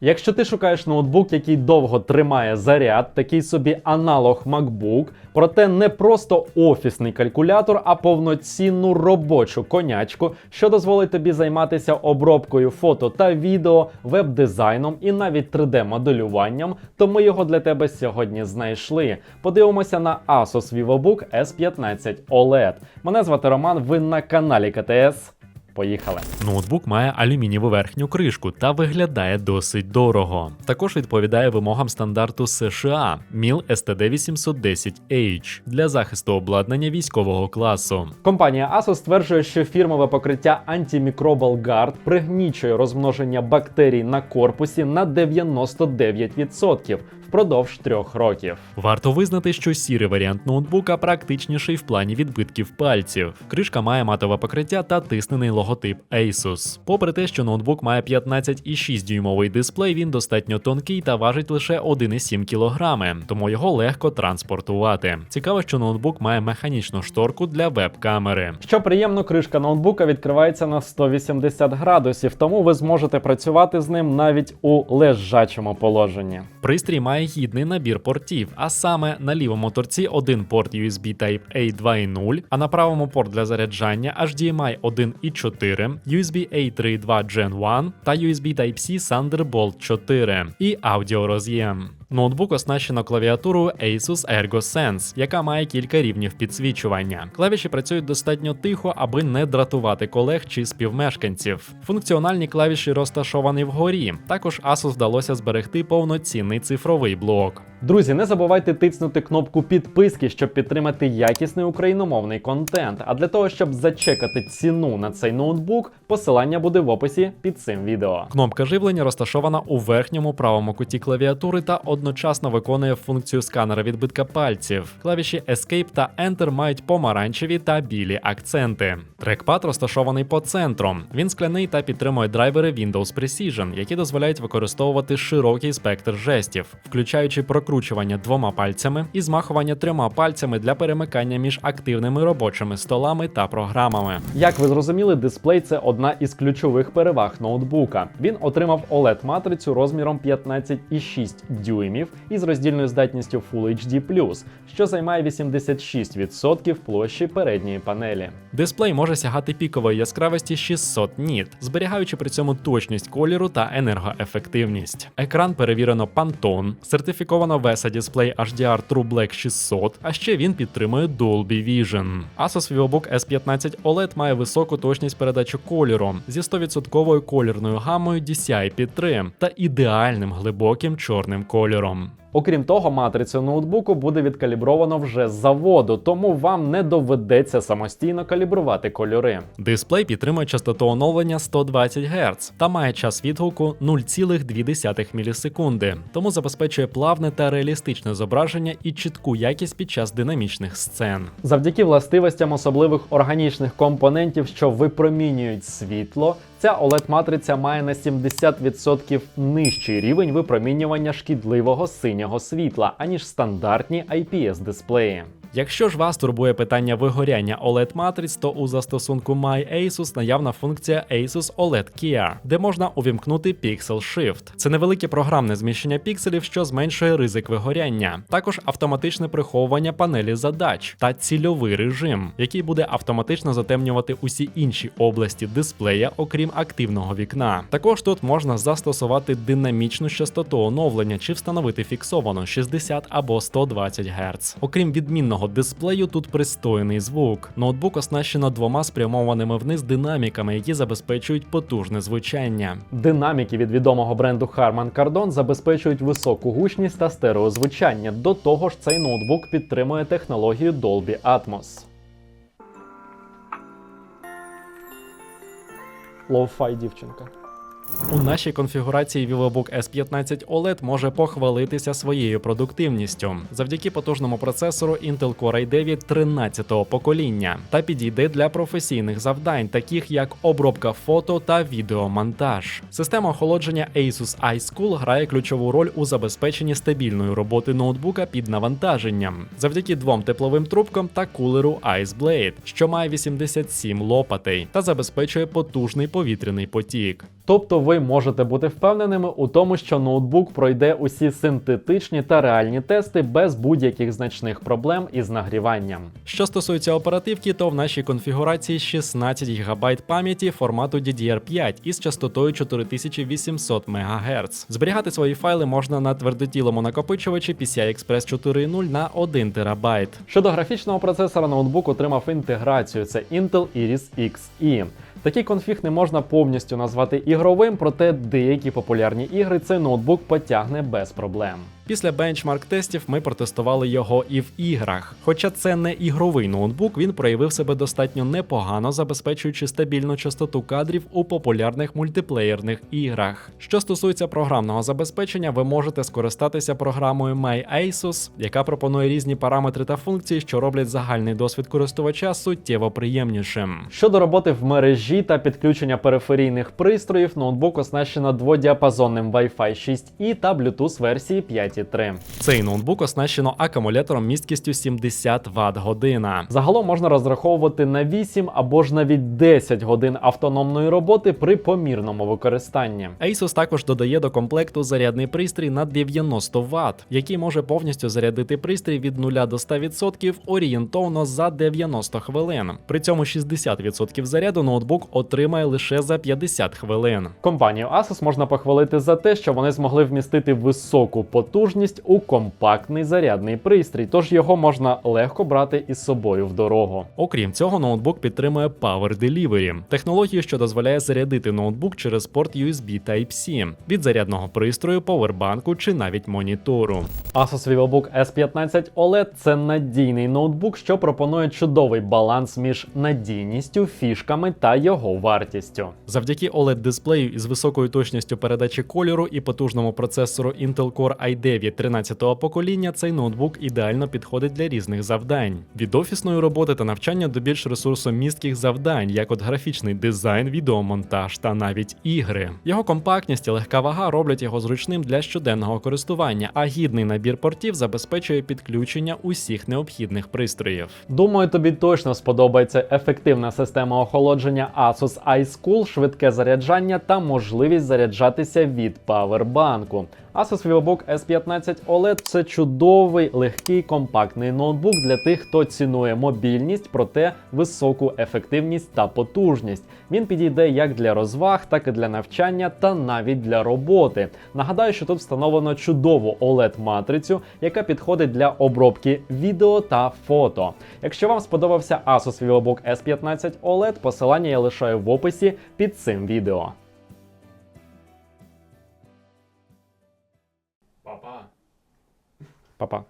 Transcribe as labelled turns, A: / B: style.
A: Якщо ти шукаєш ноутбук, який довго тримає заряд, такий собі аналог MacBook, проте не просто офісний калькулятор, а повноцінну робочу конячку, що дозволить тобі займатися обробкою фото та відео, веб-дизайном і навіть 3D-моделюванням, то ми його для тебе сьогодні знайшли. Подивимося на Asus VivoBook S15 OLED. Мене звати Роман, ви на каналі КТС. Поїхали.
B: Ноутбук має алюмінієву верхню кришку та виглядає досить дорого. Також відповідає вимогам стандарту США MIL STD 810H для захисту обладнання військового класу.
A: Компанія Asus стверджує, що фірмове покриття Antimicrobial Guard пригнічує розмноження бактерій на корпусі на 99% впродовж трьох років.
B: Варто визнати, що сірий варіант ноутбука практичніший в плані відбитків пальців. Кришка має матове покриття та тиснений логотип Asus. Попри те, що ноутбук має 15,6 дюймовий дисплей, він достатньо тонкий та важить лише 1,7 кг, тому його легко транспортувати. Цікаво, що ноутбук має механічну шторку для веб-камери.
A: Що приємно, кришка ноутбука відкривається на 180 градусів, тому ви зможете працювати з ним навіть у лежачому положенні.
B: Пристрій має гідний набір портів, а саме на лівому торці один порт USB Type-A 2.0, а на правому порт для заряджання HDMI 1.4, USB A 3.2 Gen 1 та USB Type-C Thunderbolt 4 і аудіороз'єм. Ноутбук оснащено клавіатурою Asus ErgoSense, яка має кілька рівнів підсвічування. Клавіші працюють достатньо тихо, аби не дратувати колег чи співмешканців. Функціональні клавіші розташовані вгорі. Також Asus вдалося зберегти повноцінний цифровий блок.
A: Друзі, не забувайте тиснути кнопку підписки, щоб підтримати якісний україномовний контент. А для того, щоб зачекати ціну на цей ноутбук, посилання буде в описі під цим відео.
B: Кнопка живлення розташована у верхньому правому куті клавіатури та одночасно виконує функцію сканера відбитка пальців. Клавіші Escape та Enter мають помаранчеві та білі акценти. Трекпад розташований по центру. Він скляний та підтримує драйвери Windows Precision, які дозволяють використовувати широкий спектр жестів, включаючи прокручування двома пальцями і змахування трьома пальцями для перемикання між активними робочими столами та програмами.
A: Як ви зрозуміли, дисплей це одна із ключових переваг ноутбука. Він отримав oled матрицю розміром 15,6 дюймів із роздільною здатністю Full HD+, що займає 86% площі передньої панелі.
B: Дисплей може сягати пікової яскравості 600 ніт, зберігаючи при цьому точність кольору та енергоефективність. Екран перевірено Pantone, сертифіковано VESA Display HDR True Black 600, а ще він підтримує Dolby Vision. Asus VivoBook S15 OLED має високу точність передачі кольору зі 100% колірною гамою DCI-P3 та ідеальним глибоким чорним кольором.
A: Окрім того, матрицю ноутбуку буде відкалібровано вже з заводу, тому вам не доведеться самостійно калібрувати кольори.
B: Дисплей підтримує частоту оновлення 120 Гц та має час відгуку 0,2 мілісекунди, тому забезпечує плавне та реалістичне зображення і чітку якість під час динамічних сцен.
A: Завдяки властивостям особливих органічних компонентів, що випромінюють світло, ця OLED-матриця має на 70% нижчий рівень випромінювання шкідливого синього світла, аніж стандартні IPS-дисплеї.
B: Якщо ж вас турбує питання вигоряння oled матриць, то у застосунку My Asus наявна функція Asus OLED Care, де можна увімкнути Pixel Shift. Це невелике програмне зміщення пікселів, що зменшує ризик вигоряння. Також автоматичне приховування панелі задач та цільовий режим, який буде автоматично затемнювати усі інші області дисплея, окрім активного вікна. Також тут можна застосувати динамічну частоту оновлення чи встановити фіксовано 60 або 120 Гц. Окрім відмінного дисплею, тут пристойний звук. Ноутбук оснащено двома спрямованими вниз динаміками, які забезпечують потужне звучання.
A: Динаміки від відомого бренду Harman Kardon забезпечують високу гучність та стереозвучання. До того ж, цей ноутбук підтримує технологію Dolby Atmos. Лоу-фай дівчинка.
B: У нашій конфігурації VivoBook S15 OLED може похвалитися своєю продуктивністю завдяки потужному процесору Intel Core i9 13-го покоління та підійде для професійних завдань, таких як обробка фото та відеомонтаж. Система охолодження Asus iSchool грає ключову роль у забезпеченні стабільної роботи ноутбука під навантаженням завдяки двом тепловим трубкам та кулеру Ice Blade, що має 87 лопатей та забезпечує потужний повітряний потік.
A: Тобто ви можете бути впевненими у тому, що ноутбук пройде усі синтетичні та реальні тести без будь-яких значних проблем із нагріванням.
B: Що стосується оперативки, то в нашій конфігурації 16 ГБ пам'яті формату DDR5 із частотою 4800 МГц. Зберігати свої файли можна на твердотілому накопичувачі PCI Express 4.0 на 1 ТБ.
A: Щодо графічного процесора, ноутбук отримав інтеграцію. Це Intel Iris Xe. Такий конфіг не можна повністю назвати ігровим, проте деякі популярні ігри цей ноутбук потягне без проблем.
B: Після бенчмарк-тестів ми протестували його і в іграх. Хоча це не ігровий ноутбук, він проявив себе достатньо непогано, забезпечуючи стабільну частоту кадрів у популярних мультиплеєрних іграх. Що стосується програмного забезпечення, ви можете скористатися програмою MyAsus, яка пропонує різні параметри та функції, що роблять загальний досвід користувача суттєво приємнішим.
A: Щодо роботи в мережі та підключення периферійних пристроїв, ноутбук оснащено дводіапазонним Wi-Fi 6E та Bluetooth версії 5.3.
B: Цей ноутбук оснащено акумулятором місткістю 70 Вт година.
A: Загалом можна розраховувати на 8 або ж навіть 10 годин автономної роботи при помірному використанні.
B: Asus також додає до комплекту зарядний пристрій на 90 Вт, який може повністю зарядити пристрій від 0 до 100% орієнтовно за 90 хвилин. При цьому 60% заряду ноутбук отримає лише за 50 хвилин.
A: Компанію Asus можна похвалити за те, що вони змогли вмістити високу потужність у компактний зарядний пристрій, тож його можна легко брати із собою в дорогу.
B: Окрім цього, ноутбук підтримує Power Delivery – технологію, що дозволяє зарядити ноутбук через порт USB Type-C від зарядного пристрою, повербанку чи навіть монітору.
A: Asus VivoBook S15 OLED – це надійний ноутбук, що пропонує чудовий баланс між надійністю, фішками та його вартістю.
B: Завдяки oled дисплею із високою точністю передачі кольору і потужному процесору Intel Core i9 13-го покоління, цей ноутбук ідеально підходить для різних завдань: від офісної роботи та навчання до більш ресурсомістких завдань, як от графічний дизайн, відеомонтаж та навіть ігри. Його компактність і легка вага роблять його зручним для щоденного користування, а гідний набір портів забезпечує підключення усіх необхідних пристроїв.
A: Думаю, тобі точно сподобається ефективна система охолодження Asus iSchool, швидке заряджання та можливість заряджатися від павербанку. Asus VivoBook S15 OLED – це чудовий, легкий, компактний ноутбук для тих, хто цінує мобільність, проте високу ефективність та потужність. Він підійде як для розваг, так і для навчання та навіть для роботи. Нагадаю, що тут встановлено чудову OLED-матрицю, яка підходить для обробки відео та фото. Якщо вам сподобався Asus VivoBook S15 OLED, посилання я лишаю в описі під цим відео.
B: Pa,
A: pa.